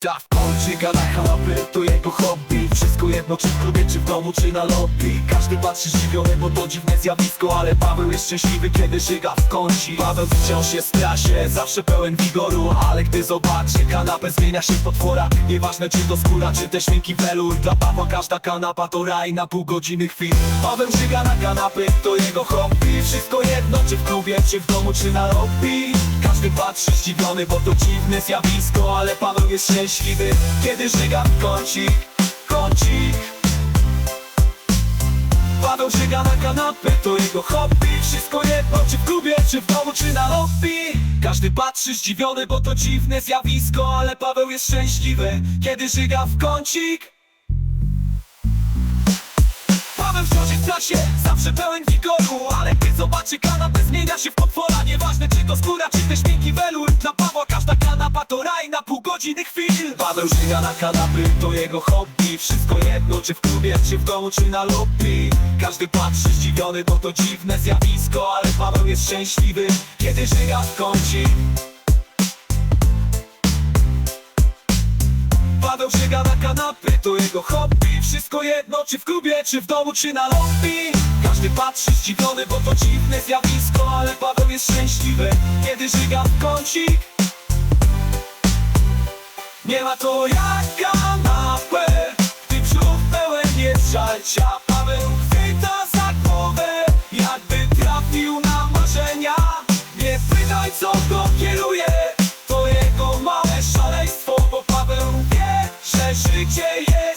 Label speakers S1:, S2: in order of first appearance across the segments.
S1: Ta kolczyka na kanapy to jego hobby. Wszystko jedno czy w klubie, czy w domu, czy na lobby. Każdy patrzy zdziwiony, bo to dziwne zjawisko Ale Paweł jest szczęśliwy, kiedy żyga w kąci. Paweł wciąż jest w trasie, zawsze pełen wigoru Ale gdy zobaczy kanapę zmienia się w potwora. Nieważne czy to skóra, czy też miękki welur Dla Pawła każda kanapa to raj na pół godziny chwil. Paweł żyga na kanapy, to jego hobby. Wszystko jedno czy w klubie, czy w domu, czy na lobby. Każdy patrzy zdziwiony, bo to dziwne zjawisko Ale Paweł jest szczęśliwy, kiedy żyga kącik, kącik. Paweł żyga na kanapę, to jego hobby. Wszystko jedno, czy w klubie, czy w domu, czy na lobby. Każdy patrzy zdziwiony, bo to dziwne zjawisko Ale Paweł jest szczęśliwy, kiedy żyga w kącik. Paweł wciąż jest w trasie, zawsze pełen wigoru Ale gdy zobaczy kanapę zmienia się w potwora. Nieważne czy skóra, czy też miękki welur Dla Pawła każda kanapa to raj na pół godziny chwil. Paweł żyga na kanapy, to jego hobby. Wszystko jedno, czy w klubie, czy w domu, czy na lobby. Każdy patrzy zdziwiony, bo to dziwne zjawisko Ale Paweł jest szczęśliwy, kiedy żyga kącik Paweł żyga na kanapy, to jego hobby. Wszystko jedno, czy w klubie, czy w domu, czy na lobby Każdy patrzy zdziwiony, bo to dziwne zjawisko Ale Paweł jest szczęśliwy, kiedy żyga w kącik. Nie ma to jak kanapę Gdy brzuch pełen jest żalcia Paweł chwyta za głowę Jakby trafił na marzenia. Nie pytaj co go kieruje To jego małe szaleństwo Bo Paweł wie, że życie jest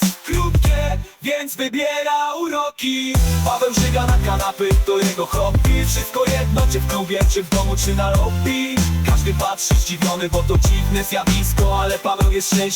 S1: Więc wybiera uroki. Paweł żyga na kanapy, to jego hobby. Wszystko jedno, czy w klubie, czy w domu, czy na lobby. Każdy patrzy zdziwiony, bo to dziwne zjawisko Ale Paweł jest szczęśliwy